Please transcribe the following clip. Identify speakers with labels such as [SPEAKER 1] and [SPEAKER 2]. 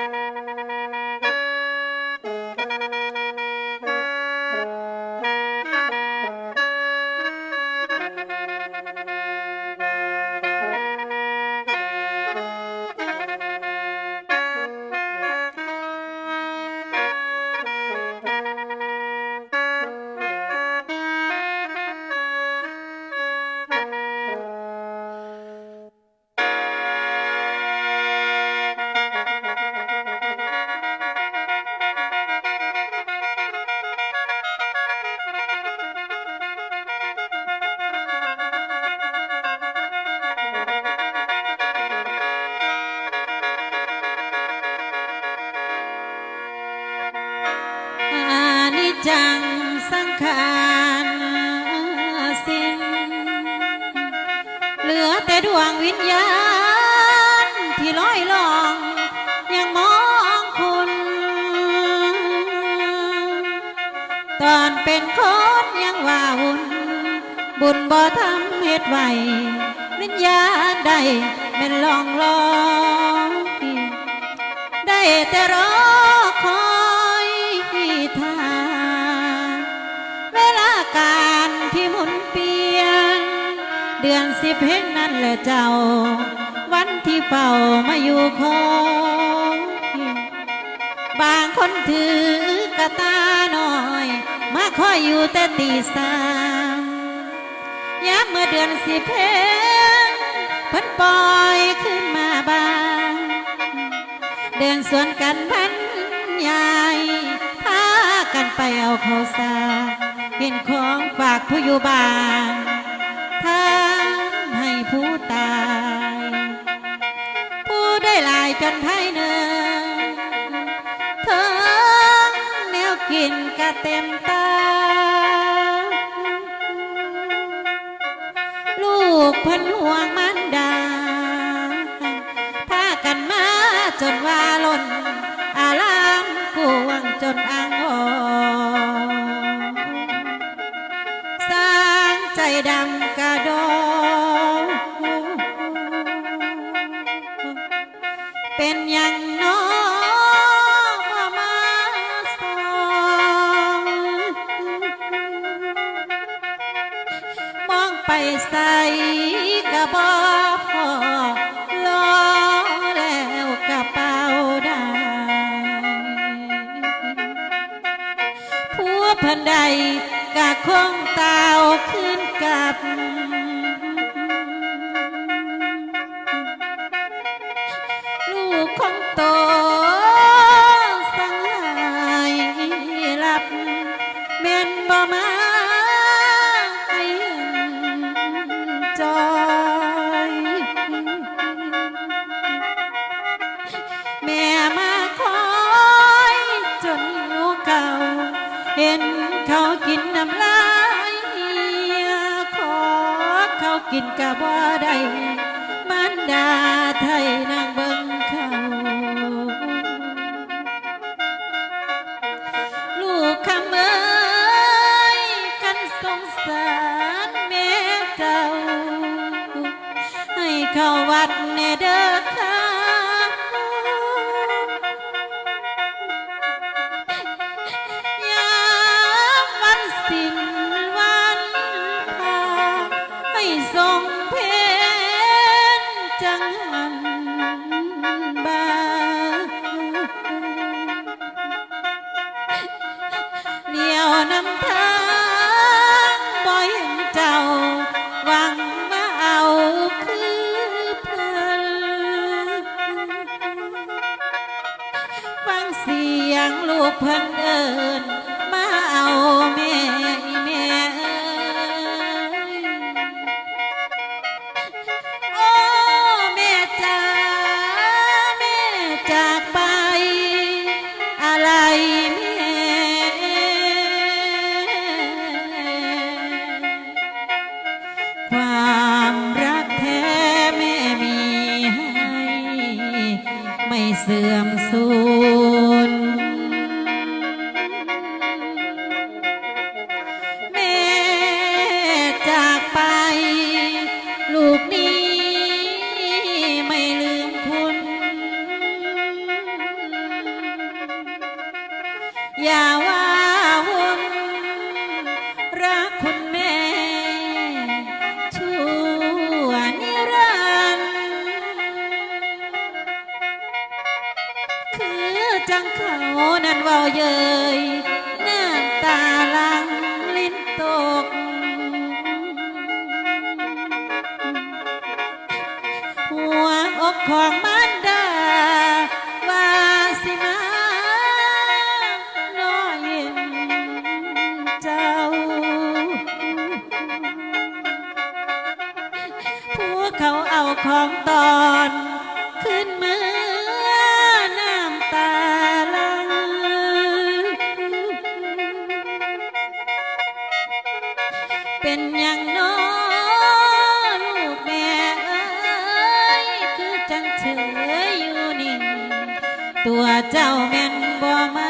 [SPEAKER 1] อา จังสังขารสิ้น เหลือแต่ดวงวิญญาณ ที่ลอยลอง ยังมองคุณ ตอนเป็นคนยังว่าหุ่น บุญบ่ทำเฮ็ดไหววิญญาณใดเป็นลองลอยได้แต่รอคอย การที่หมุนเปลี่ยนเดือนสิบเพ็งนั่นแหละเจ้า วันที่เฝ้ามาอยู่คอยบางคนถือกระตาหน่อย มาคอยอยู่แต่ตีสามยามเมื่อเดือนสิบเพ็งเพิ่นปล่อยขึ้นมาบาง เดินสวนกันพันใหญ่พากันไปเอาข้าสา เห็นของฝากผู้อยู่บ้านทานให้ผู้ตาย ผู้ได้หลายจนไทยเนินเถิงแนวกินกะเต็มตา ลูกพันห่วงมันดาพากันมาจนว่าล้นางใจดำกระโดดเป็นอย่างน้อมามาสองมองไปใส่กระบอกพอรอแล้วกระเป๋าได้ผัวพันใดกะคงเตาขึ้น กับ ลูกของโตสังหายหลับแม่นบ่มาให้จอยแม่มา กินกะบ่ได้มันดาไทยนางเบิ่งเขาลูกคำเอ้ยกันสงสารแม่เจ้า ให้เข้าวัดเนเด้อค่ะ น เสื่อมสูญ อย่าว่าวุ่นรักคุณแม่ชั่วนิรันด์คือจังเขานั้นเว้าเยยน้ำตาลังลิ้นตก หัวอกของมัน เขาเอาของตอนขึ้นมือน้ำตาลังเป็นอย่างน้อลูกแม่เอ้ยคือจังเฉยอยู่นิ่งตัวเจ้าแม่นบ่มา